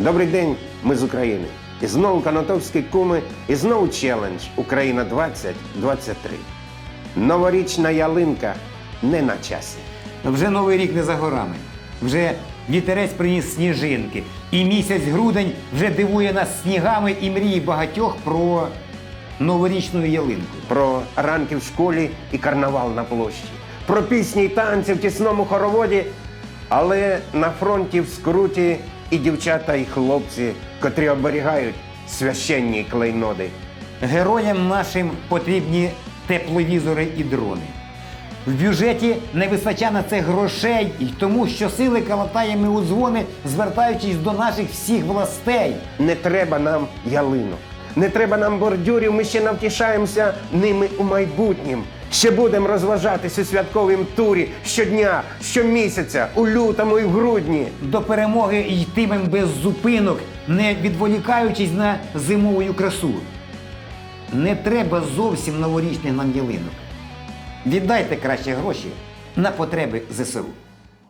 Добрий день, ми з України. І знову канатовські куми, і знову челендж Україна 2023. Новорічна ялинка не на часі. Вже новий рік не за горами. Вже вітерець приніс сніжинки. І місяць грудень вже дивує нас снігами і мрії багатьох про новорічну ялинку. Про ранки в школі і карнавал на площі. Про пісні й танці в тісному хороводі. Але на фронті в скруті і дівчата, і хлопці, котрі оберігають священні клейноди. Героям нашим потрібні тепловізори і дрони. В бюджеті не вистачає на це грошей, і тому що сили калатаємо у дзвони, звертаючись до наших всіх властей. Не треба нам ялинок, не треба нам бордюрів, ми ще навтішаємося ними у майбутнім. Ще будемо розважатись у святковім турі щодня, щомісяця, у лютому і в грудні. До перемоги йтимем без зупинок, не відволікаючись на зимову красу. Не треба зовсім новорічних нам ялинок. Віддайте краще гроші на потреби ЗСУ.